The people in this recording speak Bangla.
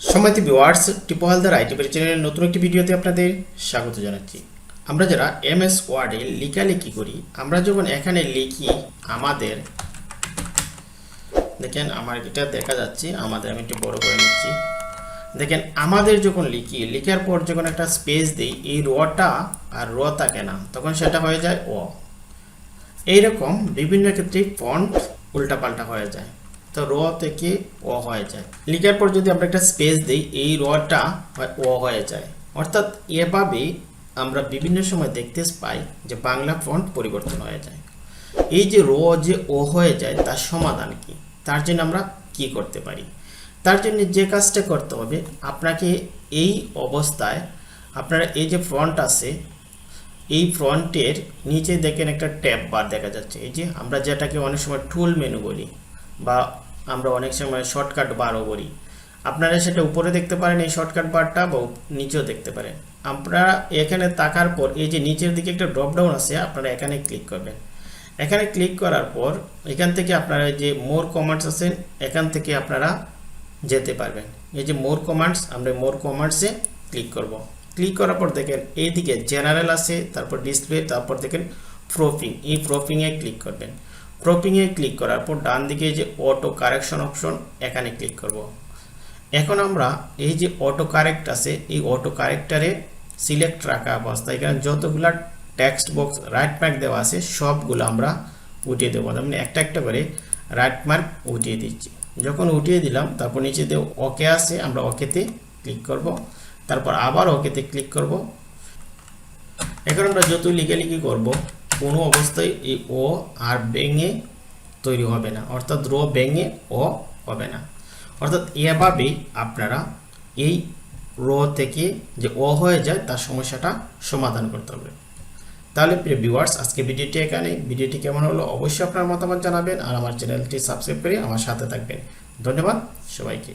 সম্মানিত ভিউয়ার্স টিপোহালদার আইটি বাড়ি চ্যানেলের নতুন একটি ভিডিওতে আপনাদের স্বাগত জানাচ্ছি। আমরা যারা এম এস ওয়ার্ডে লেখালেখি করি, আমরা যখন এখানে লিখি আমাদের, দেখেন আমার এটা দেখা যাচ্ছে, আমাদের আমি একটু বড় করে নিচ্ছি। দেখেন আমাদের যখন লিখি, লিখার পর যখন একটা স্পেস দিই, এই রটা আর র থাকে না তখন সেটা হয়ে যায় ও এইরকম বিভিন্ন ক্ষেত্রে ফন্ট উল্টাপাল্টা হয়ে যায়। তো র থেকে ও হয়ে যায়। লিখার পর যদি আমরা একটা স্পেস দিই, এই রটা ও হয়ে যায়। অর্থাৎ এভাবে আমরা বিভিন্ন সময় দেখতে পাই যে বাংলা ফন্ট পরিবর্তন হয়ে যায়। এই যে র যে ও হয়ে যায়, তার সমাধান কি? তার জন্য আমরা কি করতে পারি? তার জন্য যে কাজটা করতে হবে, আপনাকে এই অবস্থায় আপনারা এই যে ফ্রন্ট আছে, এই ফ্রন্টের নিচে দেখেন একটা ট্যাব বার দেখা যাচ্ছে। এই যে আমরা যেটাকে অনেক সময় টুল মেনু বলি বা আমরা অনেক সময় শর্টকাট বারও বলি আপনারা সেটা উপরে দেখতে পারেন, এই শর্টকাট বারটা বা নিচেও দেখতে পারেন। আপনারা এখানে তাকার পর, এই যে নিচের দিকে একটা ড্রপডাউন আছে, আপনারা এখানে ক্লিক করবেন। এখানে ক্লিক করার পর, এখান থেকে আপনারা যে মোর কমান্ডস আছেন এখান থেকে আপনারা যেতে পারবেন। এই যে মোর কমান্ডস আমরা মোর কমান্ডসে ক্লিক করব। ক্লিক করার পর দেখেন, এইদিকে জেনারেল আছে, তারপর ডিসপ্লে তারপর দেখেন প্রোফিং এই প্রোফিংয়ে ক্লিক করবেন। প্রোফিংয়ে ক্লিক করার পর ডান দিকে যে অটো কারেকশন অপশন এখানে ক্লিক করব। এখন আমরা এই যে অটো কারেক্ট আছে, এই অটো কারেক্টারে সিলেক্ট রাখা অবস্থা এখানে যতগুলা টেক্সট বক্স রাইট মার্ক দেওয়া আছে, সবগুলো আমরা উঠিয়ে দেবো। মানে একটা একটা করে রাইট মার্ক উঠিয়ে দিচ্ছি। যখন উঠিয়ে দিলাম, তারপর নিচে দিয়ে ওকে আছে, আমরা ওকেতে ক্লিক করব। তারপর আবার ওকেতে ক্লিক করব। এখন আমরা যত লিখালিখি করব কোনো অবস্থায় এই ও আর ভেঙে তৈরি হবে না। অর্থাৎ র ব্যাঙে ও হবে না। অর্থাৎ এভাবেই আপনারা এই র থেকে যে অ হয়ে যায়, তার সমস্যাটা সমাধান করতে হবে। তাহলে প্রিয় ভিউয়ার্স আজকে ভিডিওটি এখানে ভিডিওটি কেমন হলো অবশ্যই আপনার মতামত জানাবেন আর আমার চ্যানেলটি সাবস্ক্রাইব করে আমার সাথে থাকবেন। ধন্যবাদ সবাইকে।